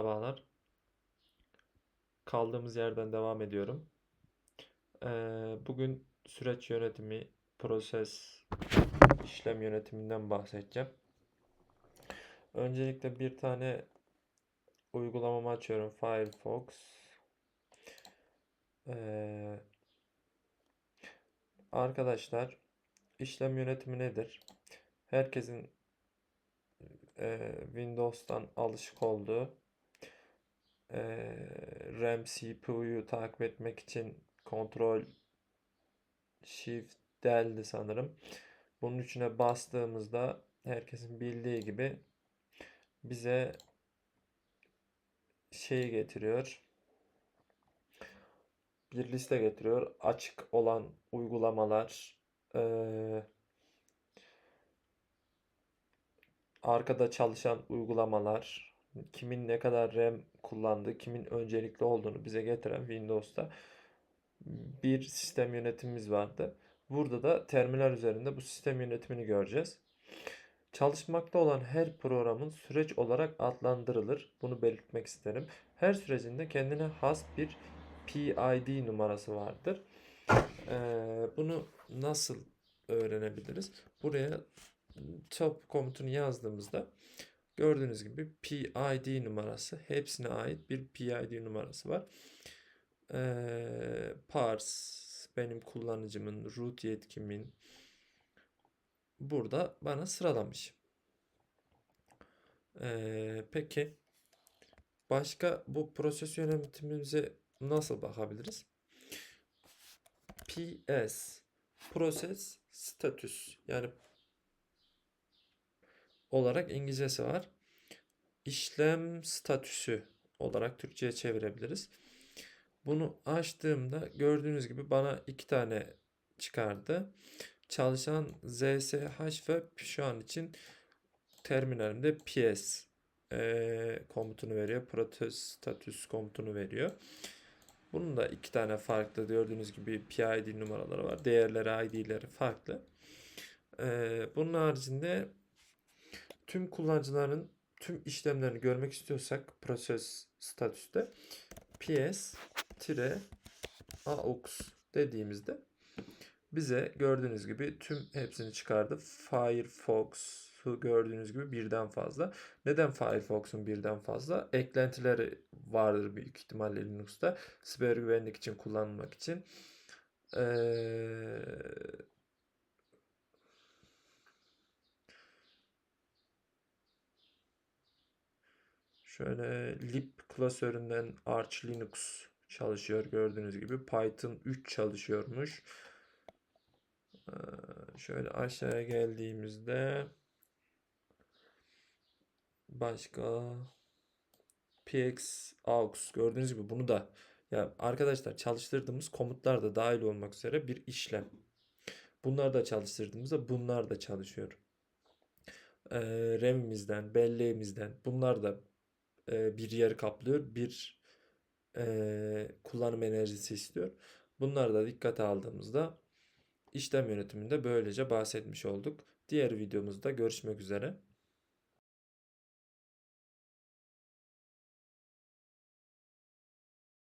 Merhabalar. Kaldığımız yerden devam ediyorum. Ee, bugün süreç yönetimi, proses, işlem yönetiminden bahsedeceğim. Öncelikle bir tane uygulamamı açıyorum. Firefox. Ee, arkadaşlar, işlem yönetimi nedir? Herkesin e, Windows'tan alışık olduğu e, RAM CPU'yu takip etmek için Ctrl Shift Del'di sanırım. Bunun içine bastığımızda herkesin bildiği gibi bize şeyi getiriyor. Bir liste getiriyor. Açık olan uygulamalar, eee arkada çalışan uygulamalar, kimin ne kadar RAM kullandığı, kimin öncelikli olduğunu bize getiren Windows'ta bir sistem yönetimimiz vardı. Burada da terminal üzerinde bu sistem yönetimini göreceğiz. Çalışmakta olan her programın süreç olarak adlandırılır. Bunu belirtmek isterim. Her sürecinde kendine has bir PID numarası vardır. Ee, bunu nasıl öğrenebiliriz? Buraya top komutunu yazdığımızda gördüğünüz gibi PID numarası hepsine ait bir PID numarası var. Ee, parse benim kullanıcımın, root yetkimin burada bana sıralamış. Ee, peki başka bu proses yönetimimize nasıl bakabiliriz? PS Process Status yani olarak İngilizcesi var. İşlem statüsü olarak Türkçe'ye çevirebiliriz. Bunu açtığımda gördüğünüz gibi bana iki tane çıkardı. Çalışan ZSH ve şu an için terminalimde PS e, komutunu veriyor. Protes status komutunu veriyor. Bunun da iki tane farklı gördüğünüz gibi PID numaraları var. Değerleri, ID'leri farklı. E, bunun haricinde tüm kullanıcıların tüm işlemlerini görmek istiyorsak proses statüste ps aux dediğimizde bize gördüğünüz gibi tüm hepsini çıkardı. Firefox'u gördüğünüz gibi birden fazla. Neden Firefox'un birden fazla? Eklentileri vardır büyük ihtimalle Linux'ta. Siber güvenlik için kullanılmak için. Ee, Şöyle lib klasöründen Arch Linux çalışıyor gördüğünüz gibi. Python 3 çalışıyormuş. Ee, şöyle aşağıya geldiğimizde başka px aux gördüğünüz gibi bunu da ya arkadaşlar çalıştırdığımız komutlar da dahil olmak üzere bir işlem. Bunlar da çalıştırdığımızda bunlar da çalışıyor. Ee, RAM'imizden, belleğimizden bunlar da e, bir yer kaplıyor. Bir e, kullanım enerjisi istiyor. Bunları da dikkate aldığımızda işlem yönetiminde böylece bahsetmiş olduk. Diğer videomuzda görüşmek üzere.